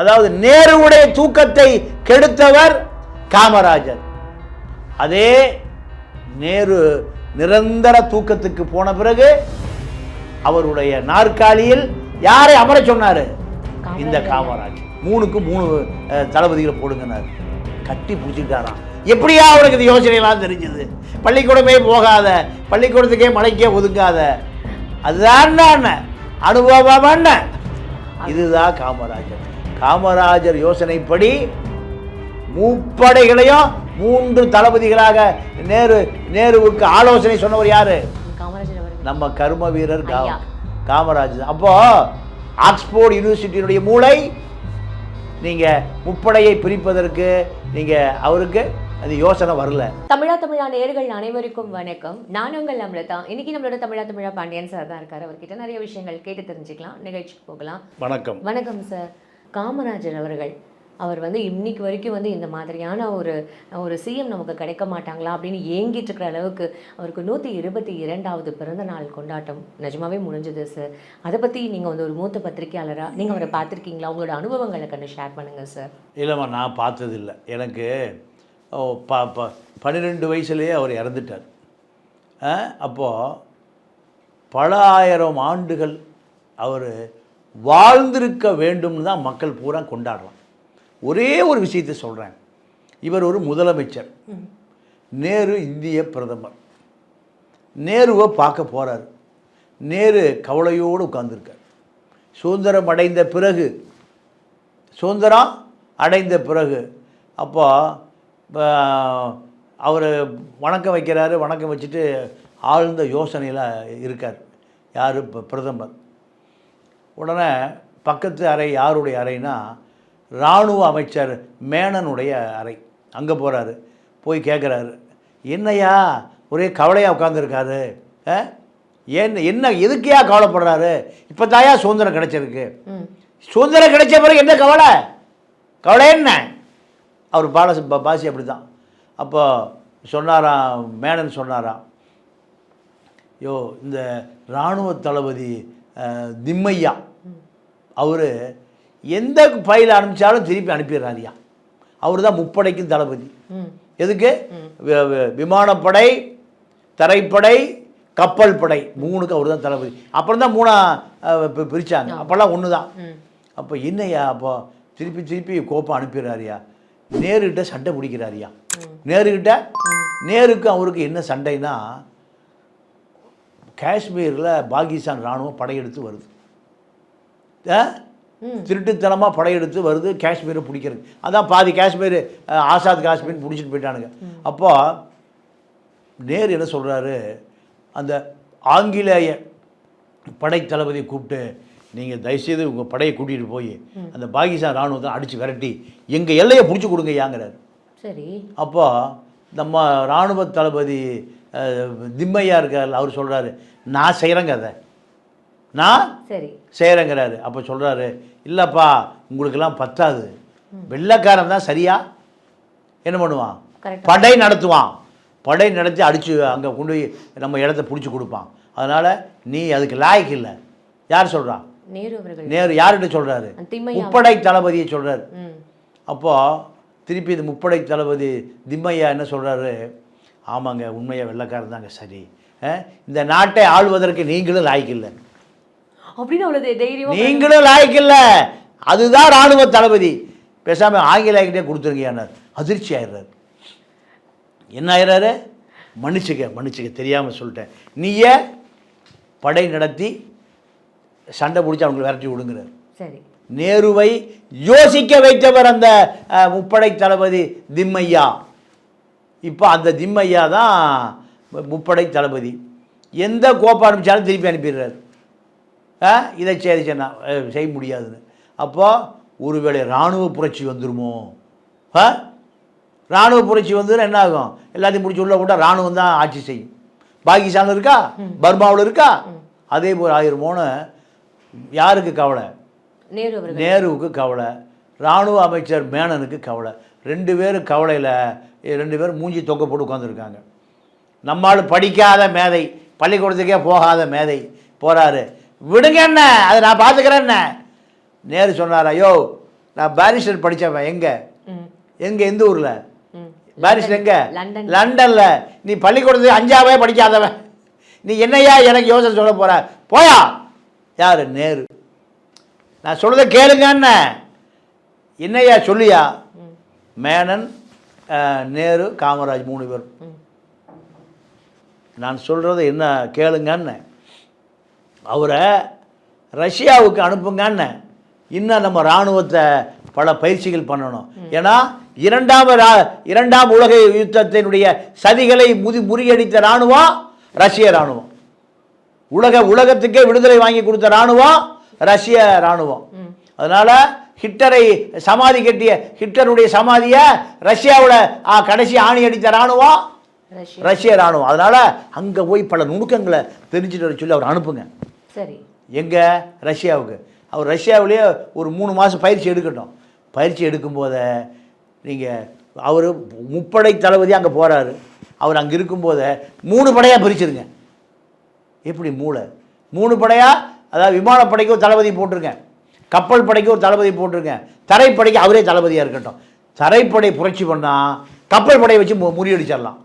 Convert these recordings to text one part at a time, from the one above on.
அதாவது நேருவுடைய தூக்கத்தை கெடுத்தவர் காமராஜர். அதே நேரு நிரந்தர தூக்கத்துக்கு போன பிறகு அவருடைய நாற்காலியில் யாரை அமர சொன்னாரு? இந்த காமராஜர். மூணுக்கு மூணு தளபதிகளை போடுங்கன்னாரு. கட்டி பிடிச்சிட்டாராம் எப்படியா அவனுக்கு இந்த யோசனையெல்லாம் தெரிஞ்சது? பள்ளிக்கூடமே போகாத பள்ளிக்கூடத்துக்கே மலைக்கே ஒதுங்காத. அதுதான் அனுபவம் இதுதான் காமராஜர். காமராஜர் யோசனைப்படி முப்படைகளையும் மூன்று தளபதிகளாக நேரு நேருவுக்கு ஆலோசனை சொன்னவர் யாரு? காமராஜர் அவர்கள். நம்ம கர்ம வீரர். காமராஜர் அப்போ ஆக்ஸ்போர்ட் யூனிவர்சிட்டியினுடைய மூளை நீங்க முப்படையை பிரிப்பதற்கு நீங்க அவருக்கு அது யோசனை வரல. தமிழா தமிழா நேர்கள் அனைவருக்கும் வணக்கம். நான் உங்கள் அமிர்தா. இன்னைக்கு நம்மளோட தமிழா தமிழா பாண்டியன் சார் தான் இருக்காரு. அவர்கிட்ட நிறைய விஷயங்கள் கேட்டு தெரிஞ்சுக்கலாம் நிகழ்ச்சிக்கு போகலாம். வணக்கம். வணக்கம் சார் காமராஜர் அவர்கள். அவர் வந்து இன்னைக்கு வரைக்கும் வந்து இந்த மாதிரியான ஒரு ஒரு சிஎம் நமக்கு கிடைக்க மாட்டாங்களா அப்படின்னு ஏங்கிட்டு இருக்கிற அளவுக்கு அவருக்கு நூற்றி இருபத்தி இரண்டாவது பிறந்த நாள் கொண்டாட்டம் நிஜமாவே முடிஞ்சது சார் அதை பற்றி நீங்கள் வந்து ஒரு மூத்த பத்திரிகையாளராக நீங்கள் அவரை பார்த்துருக்கீங்களா? உங்களோட அனுபவங்களை கண்டு ஷேர் பண்ணுங்கள் சார் இல்லைம்மா நான் பார்த்ததில்லை. எனக்கு ஓ, ப ப பன்னிரெண்டு வயசுலேயே அவர் இறந்துட்டார். ஆ, அப்போது பல ஆயிரம் ஆண்டுகள் அவர் வாழ்ந்திருக்க வேண்டும்னு தான் மக்கள் பூரா கொண்டாடுறான் ஒரே ஒரு விஷயத்தை சொல்கிறேன் இவர் ஒரு முதலமைச்சர். நேரு இந்திய பிரதமர். நேருவை பார்க்க போகிறார் நேரு கவலையோடு உட்கார்ந்திருக்கார். சுதந்திரம் அடைந்த பிறகு சுதந்திரம் அடைந்த பிறகு அப்போ அவர் வணக்கம் வைக்கிறாரு வணக்கம் வச்சுட்டு ஆழ்ந்த யோசனையில் இருக்கார். யார்? இப்போ பிரதமர். உடனே பக்கத்து அறை யாருடைய அறைனா இராணுவ அமைச்சர் மேனனுடைய அறை. அங்கே போகிறாரு போய் கேட்குறாரு என்னய்யா ஒரே கவலையாக உட்காந்துருக்காரு ஏன் என்ன எதுக்கையா கவலைப்படுறாரு? இப்போ தாயா சுதந்திரம் கிடைச்சிருக்கு? சுதந்திரம் கிடைச்ச பிறகு என்ன கவலை? கவலை என்ன? அவர் பாலசி பாசி அப்படி தான் அப்போ சொன்னாராம் மேனன் சொன்னாராம் யோ இந்த இராணுவ தளபதி திம்மையா? அவர் எந்த ஃபைல் அனுப்பிச்சாலும் திருப்பி அனுப்பிடுறாரியா அவர் தான் முப்படைக்கும் தளபதி எதுக்கு? விமானப்படை தரைப்படை கப்பல் படை மூணுக்கு அவர் தான் தளபதி. அப்புறம் தான் மூணா அஹ், பி- பிரிச்சாங்க. அப்போல்லாம் ஒன்று தான் அப்போ என்னய்யா அப்போ? திருப்பி திருப்பி கோப்பம் அனுப்பிடுறாரியா நேருகிட்ட சண்டை பிடிக்கிறாரியா நேருகிட்ட? நேருக்கு அவருக்கு என்ன சண்டைனா காஷ்மீரில் பாகிஸ்தான் இராணுவம் படையெடுத்து வருது. திருட்டுத்தனமாக படையெடுத்து வருது காஷ்மீரை பிடிக்கிறது. அதான் பாதி காஷ்மீர் ஆசாத் காஷ்மீர் பிடிச்சிட்டு போயிட்டானுங்க. அப்போ நேரு என்ன சொல்கிறாரு அந்த ஆங்கிலேய படைத்தளபதியை கூப்பிட்டு நீங்கள் தயவுசெய்து உங்கள் படையை கூட்டிகிட்டு போய் அந்த பாகிஸ்தான் இராணுவத்தை அடித்து விரட்டி எங்கள் எல்லையை பிடிச்சி கொடுங்க ஏங்கிறாரு சரி. அப்போ நம்ம இராணுவ தளபதி அஹ், திம்மையா இருக்கார் அவர் சொல்கிறாரு நான் செய்கிறேங்க அதை. நான் சரி. செய்கிறேங்கிறாரு அப்போ சொல்கிறாரு இல்லைப்பா உங்களுக்கெல்லாம் பத்தாது. வெள்ளைக்காரன் தான் சரியா? என்ன பண்ணுவான். படை நடத்துவான். படை நடத்தி அடித்து அங்கே கொண்டு போய் நம்ம இடத்த பிடிச்சி கொடுப்பான். அதனால் நீ அதுக்கு லாய்க்கு இல்லை. யார் சொல்கிறா நேரு யார்கிட்ட சொல்கிறாரு முப்படை தளபதியை சொல்கிறாரு அப்போது திருப்பி இந்த முப்படை தளபதி திம்மையா என்ன சொல்கிறாரு ஆமாங்க உண்மையாக வெள்ளைக்காரன் தாங்க சரி. இந்த நாட்டை ஆள்வதற்கு நீங்களும் லாய்க்கில்லை அப்படின்னு அவ்வளவு தைரியமா நீங்களும் லாய்க்கில்ல அதுதான் ராணுவ தளபதி. பேசாமல் ஆங்கிலேயர்கிட்டே கொடுத்துருங்கயானார் அதிர்ச்சி ஆயிடுறாரு. என்ன ஆயிடுறாரு? மன்னிச்சுக்க மன்னிச்சுக்க. தெரியாமல் சொல்லிட்டேன். நீயே படை நடத்தி சண்டை பிடிச்சி அவங்களை விரட்டி விடுங்கிறார். சரி. நேருவை யோசிக்க வைத்தவர் அந்த முப்படை தளபதி திம்மையா. இப்போ அந்த திம்மையா தான் முப்படை தளபதி. எந்த கோப்பை அனுப்பிச்சாலும் திருப்பி அனுப்பிடுறாரு. இதை சரி அஹ், செய்ய முடியாதுன்னு. அப்போ ஒருவேளை இராணுவ புரட்சி வந்துருமோ? ஆ? இராணுவ புரட்சி வந்து என்ன ஆகும்? எல்லாத்தையும் முடிச்சு உள்ள விட்டா இராணுவம் தான் ஆட்சி செய்யும். பாகிஸ்தான் இருக்கா? பர்மாவில் இருக்கா? அதே போல் ஆயிருமோன்னு யாருக்கு கவலை? நேருவுக்கு கவலை. இராணுவ அமைச்சர் மேனனுக்கு கவலை. ரெண்டு பேரும் கவலையில் ரெண்டு பேரும் மூஞ்சி தொங்க போட்டு உட்காந்துருக்காங்க நம்மால் படிக்காத மேதை பள்ளிக்கூடத்துக்கே போகாத மேதை போகிறாரு விடுங்க என்ன அதை நான் பார்த்துக்கிறேன் என்ன நேரு சொன்னார் ஐயோ நான் பாரிஸ்டர் படித்தவன் எங்கே? எங்கே எந்த ஊரில்? பாரிஸ்டர் எங்கே? லண்டன். லண்டனில். நீ பள்ளிக்கூடத்துக்கு அஞ்சாவே படிக்காதவன். நீ என்னையா எனக்கு யோசனை சொல்ல போற? போயா. யார்? நேரு. நான் சொல்றதை கேளுங்க என்ன என்னையா சொல்லியா? மேனன் நேரு காமராஜ் மூணு பேர் நான் சொல்கிறது என்ன கேளுங்கன்னு அவரை ரஷ்யாவுக்கு அனுப்புங்கன்னு இன்னும் நம்ம இராணுவத்தை பல பயிற்சிகள் பண்ணணும். ஏன்னா இரண்டாம் ரா- இரண்டாம் உலக யுத்தத்தினுடைய சதிகளை முதி முறியடித்த இராணுவம் ரஷ்ய இராணுவம். உலக உலகத்துக்கே விடுதலை வாங்கி கொடுத்த இராணுவம் ரஷ்ய இராணுவம். அதனால ஹிட்லரை சமாதி கட்டிய ஹிட்லருடைய சமாதியை ரஷ்யாவில் கடைசி ஆணி அடித்த இராணுவம் ரஷ்யா. ரஷ்ய இராணுவம். அதனால அங்கே போய் பல நுணுக்கங்களை தெரிஞ்சுட்டு வர சொல்லி அவர் அனுப்புங்க. சரி. எங்கே? ரஷ்யாவுக்கு. அவர் ரஷ்யாவிலேயே ஒரு மூணு மாதம் பயிற்சி எடுக்கட்டும். பயிற்சி எடுக்கும்போதே நீங்கள் அவர் முப்படை தளபதி அங்கே போகிறாரு அவர் அங்கே இருக்கும்போதே மூணு படையாக பிரிச்சிருங்க. எப்படி மூளை மூணு படையாக அதாவது விமானப்படைக்கு ஒரு தளபதி போட்டிருக்கேன் கப்பல் படைக்கு ஒரு தளபதி போட்டிருக்கேன் தரைப்படைக்கு அவரே தளபதியாக இருக்கட்டும். தரைப்படை புரட்சி பண்ணால் கப்பல் படையை வச்சு மு- முறியடிச்சிடலாம்.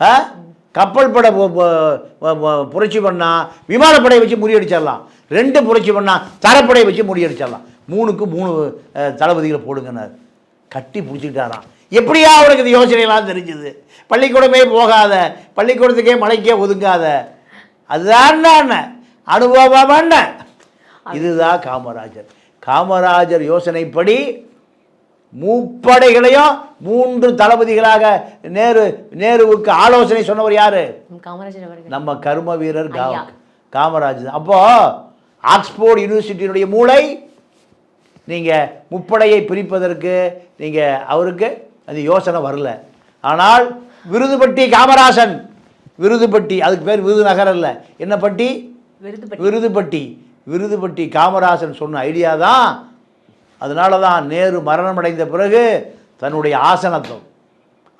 ஆ? கப்பல் படை புரட்சி பண்ணால் விமானப்படையை வச்சு முறியடிச்சிடலாம். ரெண்டு புரட்சி பண்ணால் தரைப்படையை வச்சு முறியடிச்சிடலாம். மூணுக்கு மூணு தளபதிகளை போடுங்கன்னாரு. கட்டி பிடிச்சிக்கிட்டாராம். எப்படியா அவனுக்கு இது யோசனைலாம் தெரிஞ்சுது? பள்ளிக்கூடமே போகாத பள்ளிக்கூடத்துக்கே மலைக்கே ஒதுங்காத. அதுதான் அனுபவம் இதுதான் காமராஜர். காமராஜர் யோசனைப்படி முப்படைகளையும் மூன்று தளபதிகளாக நேரு நேருவுக்கு ஆலோசனை சொன்னவர் யாரு? நம்ம கர்ம வீரர். காமராஜ். அப்போ ஆக்ஸ்போர்ட் யூனிவர்சிட்டியினுடைய மூளை நீங்கள் முப்படையை பிரிப்பதற்கு நீங்கள் அவருக்கு அந்த யோசனை வரல. ஆனால் விருதுபட்டி காமராசன் விருதுபட்டி அதுக்கு பேர் விருதுநகர் இல்லை என்ன பட்டி? விருது விருதுபட்டி. விருதுபட்டி காமராசன் சொன்ன ஐடியா தான் அதனால தான் நேரு மரணமடைந்த பிறகு தன்னுடைய ஆசனத்தை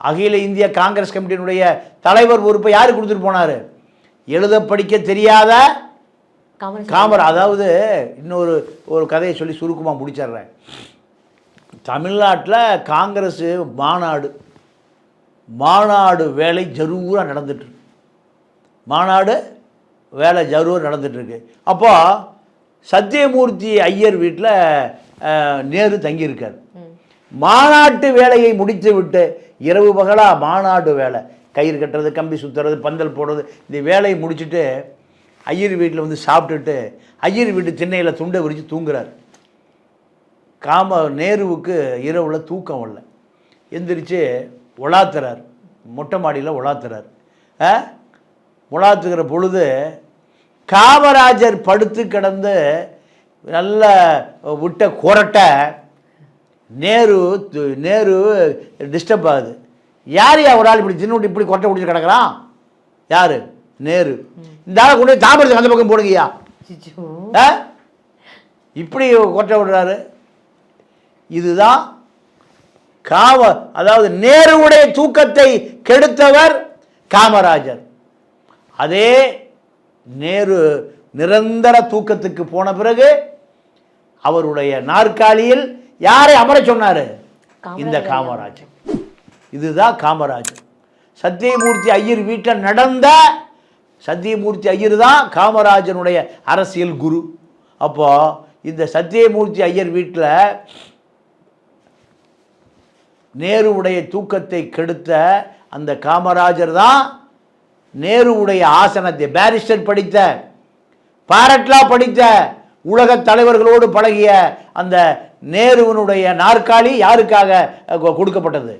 அகில இந்திய காங்கிரஸ் கமிட்டியினுடைய தலைவர் பொறுப்பை யார் கொடுத்துட்டு போனார்? எழுத படிக்க தெரியாத காமரா அதாவது இன்னொரு ஒரு கதையை சொல்லி சுருக்கமாக முடிச்சிடுறேன். தமிழ்நாட்டில் காங்கிரஸ் மாநாடு மாநாடு வேலை ஜரூராக நடந்துட்டுருக்கு மாநாடு வேலை ஜரூர் நடந்துட்டுருக்கு அப்போ சத்தியமூர்த்தி ஐயர் வீட்டில் நேரு தங்கியிருக்கார். மாநாட்டு வேலையை முடித்து விட்டு இரவு பகலாக மாநாடு வேலை. கயிறு கட்டுறது கம்பி சுற்றுறது பந்தல் போடுறது இந்த வேலையை முடிச்சுட்டு ஐயர் வீட்டில் வந்து சாப்பிட்டுட்டு ஐயர் வீட்டு திண்ணையில் துண்டை விரித்து தூங்குறார். காம நேருவுக்கு இரவில் தூக்கம் இல்லை எந்திரிச்சு உலாத்துறார். மொட்டை மாடியில் உலாத்துறார். ஆ? உலாத்துக்கிற பொழுது காமராஜர் படுத்து கிடந்து நல்ல விட்ட குரட்டை நேரு நேரு டிஸ்டர்ப் ஆகுது. யார் யா ஒரு ஆள் இப்படி தின்னு இப்படி கொட்டை பிடிச்சி கிடக்குறான்? யார்? நேரு. இந்த ஆளை கொண்டு தாமிரத்துக்கு அந்த பக்கம் போடுங்கய்யா? இப்படி கொட்டை விடுறாரு. இதுதான் காம அதாவது நேருவுடைய தூக்கத்தை கெடுத்தவர் காமராஜர். அதே நேரு நிரந்தர தூக்கத்துக்கு போன பிறகு அவருடைய நாற்காலியில் யாரை அமரச் சொன்னாரு? இந்த காமராஜர். இதுதான் காமராஜர். சத்தியமூர்த்தி ஐயர் வீட்டில் நடந்த சத்தியமூர்த்தி ஐயர் தான் காமராஜனுடைய அரசியல் குரு. அப்போ இந்த சத்தியமூர்த்தி ஐயர் வீட்டில் நேருவுடைய தூக்கத்தை கெடுத்த அந்த காமராஜர் தான் நேருவுடைய ஆசனத்தை பாரிஸ்டர் படித்த பாரட்லா படித்த உலக தலைவர்களோடு பழகிய அந்த நேருவினுடைய நாற்காலி யாருக்காக கொடுக்கப்பட்டது?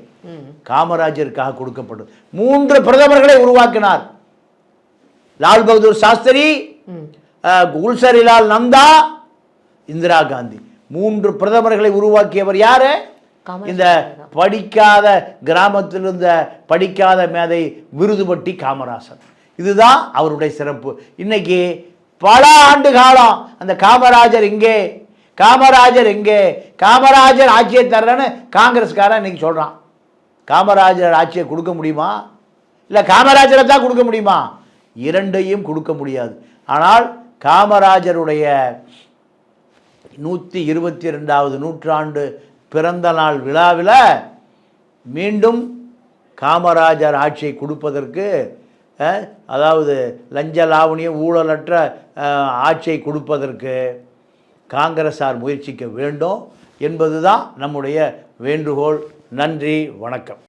காமராஜருக்காக கொடுக்கப்பட்டது. மூன்று பிரதமர்களை உருவாக்கினார். லால் பகதூர் சாஸ்திரி குல்சரிலால் நந்தா இந்திரா காந்தி. மூன்று பிரதமர்களை உருவாக்கியவர் யாரு? இந்த படிக்காத கிராமத்தில் இருந்த படிக்காத மேதை விருதுபட்டி காமராசர். இதுதான் அவருடைய சிறப்பு. இன்னைக்கு பல ஆண்டு காலம் அந்த காமராஜர் இங்கே காமராஜர் எங்கே காமராஜர் ஆட்சியை தர்றேன்னு காங்கிரஸ்காரன் இன்னைக்கு சொல்கிறான் காமராஜர் ஆட்சியை கொடுக்க முடியுமா? இல்லை காமராஜரை தான் கொடுக்க முடியுமா? இரண்டையும் கொடுக்க முடியாது. ஆனால் காமராஜருடைய நூற்றி இருபத்தி ரெண்டாவது நூற்றாண்டு பிறந்த நாள் விழாவில் மீண்டும் காமராஜர் ஆட்சியை கொடுப்பதற்கு அதாவது லஞ்ச லாவணிய ஊழலற்ற ஆட்சியை கொடுப்பதற்கு காங்கிரஸார் முயற்சிக்க வேண்டும் என்பதுதான் நம்முடைய வேண்டுகோள். நன்றி வணக்கம்.